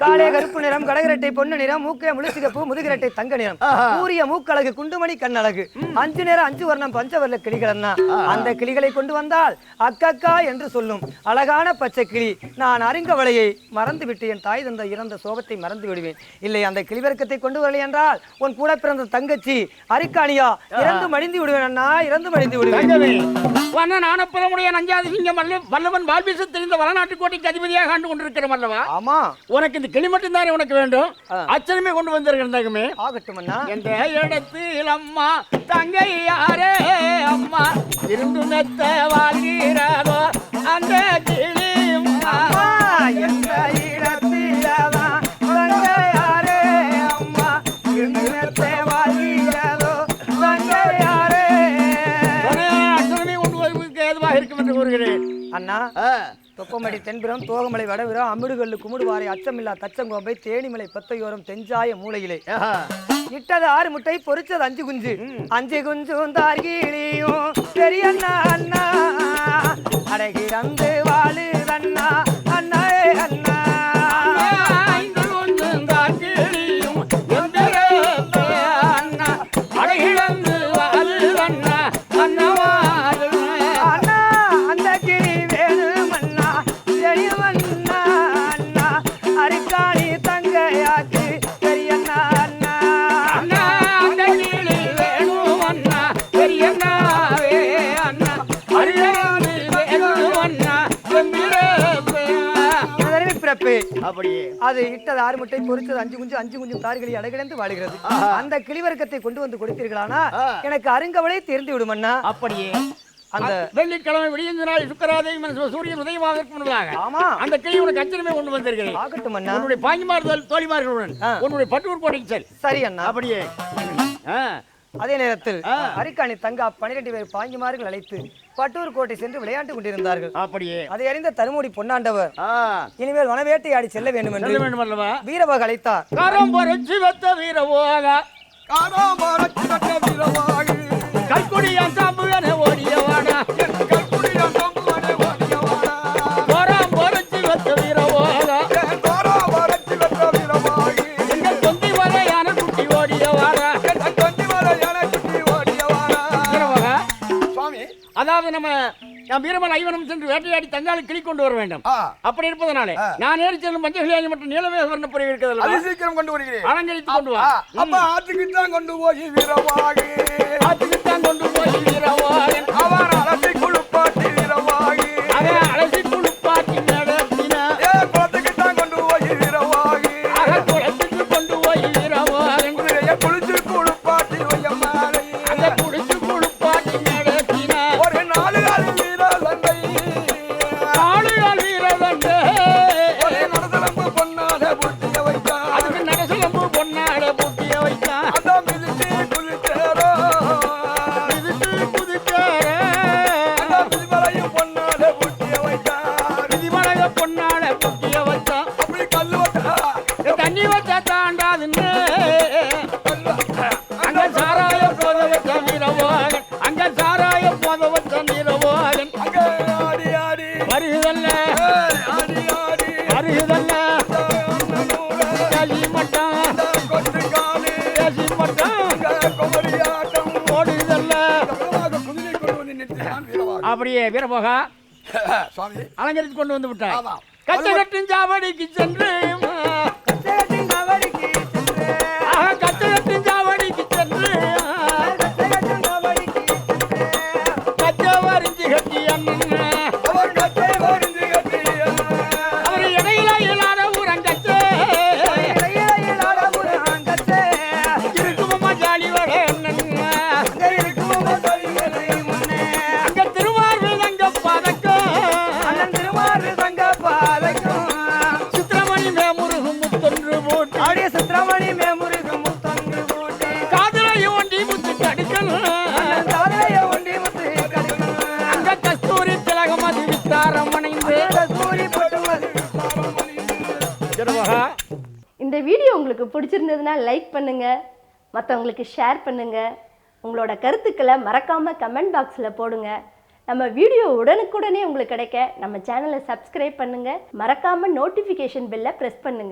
காலே கருப்பு நிறம் கடகரட்டை பொண்ணு நிறம் மூக்கே முழுசிகப்பு முதுகிரட்டை தங்க நிறம். கூரிய மூக்கழகு குண்டுமணி கண்ணழகு. அஞ்சு நேரம் அஞ்சு வர்ணம் பஞ்சவர்ண கிளிகள் அந்த கிளிகளை கொண்டு வந்தால் அக்கக்கா என்று சொல்லும். அழகான பச்சை கிளி. நான் அறிங்கவளையை மறந்து விட்டு என் தாய் தந்த இறந்த சோகத்தை மறந்து விடுவேன். இல்லை அந்த கிளிவர்க்கத்தை கொண்டு வரலை என்றால் உன் கூட பிறந்த தங்கச்சி அரிக்காணியா? இறந்து மடிந்து விடுவேன் அண்ணா இறந்து மடிந்து விடுவேன். ஆனப்புறமுடைய நஞ்சாதி சிங்கம் வல்ல வல்லவன் வாழ்வீச தெரிந்த வளநாட்டு கோட்டைக்கு அதிபதியாக ஆண்டு கொண்டிருக்கிறோம் அல்லவா? ஆமா. உனக்கு இந்த கிளி மட்டும்தானே உனக்கு வேண்டும்? அச்சனமே கொண்டு வந்திருக்கிறேன் தங்கமே ஆகட்டும் என்ற இடத்தில் அம்மா தங்கை யாரே அம்மா இருந்து மெத்த வாழ்கிறதோ அந்த கிளி அம்மா. அம்மா, அம்மா, எங்கத்தை வாழ்கிறதோ தங்கையாரே. உடனே அச்சனமே கொண்டு வருவதற்கு ஏதுவாக இருக்கும் என்று கூறுகிறேன். அண்ணா தொப்பமடி தென்புறம் தோகமலை வடவிரம் அமிடுகல்லு குமுடுவாரை அச்சமில்லா தச்சங்கோம்பை தேனிமலை பத்தையோரம் தெஞ்சாய மூலையிலே. இட்டது ஆறு முட்டை பொரிச்சது அஞ்சு குஞ்சு. அஞ்சு குஞ்சும் தார்கீழியும் பெரிய அண்ணா அண்ணா அடகிடந்து வாழு. பிறப்பு அப்படியே. அது இட்டது ஆறு முட்டை பொரிச்சது அஞ்சு குஞ்சு அஞ்சு குஞ்சு தார்களை அடகிடந்து வாழுகிறது அந்த கிளிவர்க்கத்தை கொண்டு வந்து கொடுத்தீர்களானா. எனக்கு அருங்கவளை தெரிந்து விடும் அண்ணா அப்படியே. அந்த வெள்ளிக்கிழமை விடியந்த நாள் சுக்கராதேவி சூரியன் உதயமாவதற்கு முன்னதாக ஆமா. அந்த கிளி உனக்கு அச்சனமே கொண்டு வந்திருக்கிறேன் ஆகட்டும் அண்ணா. உன்னுடைய பாங்கிமார்கள் தோழிமார்களுடன். உன்னுடைய பட்டூர் கோட்டைக்கு செல். சரி அண்ணா. அப்படியே. அதே நேரத்தில். அரிக்காணி தங்கா பன்னிரண்டு பேர் பாங்கிமார்கள் அழைத்து பட்டூர் கோட்டை சென்று விளையாண்டு கொண்டிருந்தார்கள். அப்படியே. அதை அறிந்த தருமோடி பொன்னாண்டவர் இனிமேல் வனவேட்டையாடி செல்ல வேண்டும் சொல்ல என்று வேண்டும் அல்லவா? வீரபாக அழைத்தார். கரம் பறிச்சு வெத்த வீரவோக. கல்குடியான் சாம்புவன அதாவது நம்ம நாம் வீரமன் ஐவனம் சென்று வேட்டையாடி தங்காலை கிளி கொண்டு வர வேண்டும். அப்படி இருப்பதனாலே நான் ஏறி செல்லும் மஞ்சள் மற்றும் நீலமே வர்ணப்புரை இருக்கிறது அது சீக்கிரம் கொண்டு வருகிறேன். அலங்கரித்து கொண்டு வா. அப்ப ஆத்துக்கு தான் கொண்டு போய் வீரவாகி. ஆத்துக்குத்தான் கொண்டு போய் வீரவாகன் அவர் அப்படியே வீரபோகா. அலங்கரித்து கொண்டு வந்து விட்டாய். ஆமா. கச்சை கட்டும் சாவடிக்கு சென்று சுத்திரமணி மேமுருகு முத்தங்கு போட்டு, காதலையும் ஒண்டி முத்து கடிக்கணும். அண்ணன் காதையை ஒண்டி முத்து கடிக்கும். அங்க கஸ்தூரி திலகம் அது வித்தாரம் அணைந்து கஸ்தூரி போட்டு மது திருவகா இந்த வீடியோ உங்களுக்கு பிடிச்சிருந்ததுன்னா லைக் பண்ணுங்க. மற்றவங்களுக்கு ஷேர் பண்ணுங்க. உங்களோட கருத்துக்களை மறக்காம கமெண்ட் பாக்ஸில் போடுங்க. நம்ம வீடியோ உடனுக்குடனே உங்களுக்கு கிடைக்க நம்ம சேனலை சப்ஸ்கிரைப் பண்ணுங்க. மறக்காம நோட்டிஃபிகேஷன் பெல்லை ப்ரெஸ் பண்ணுங்க.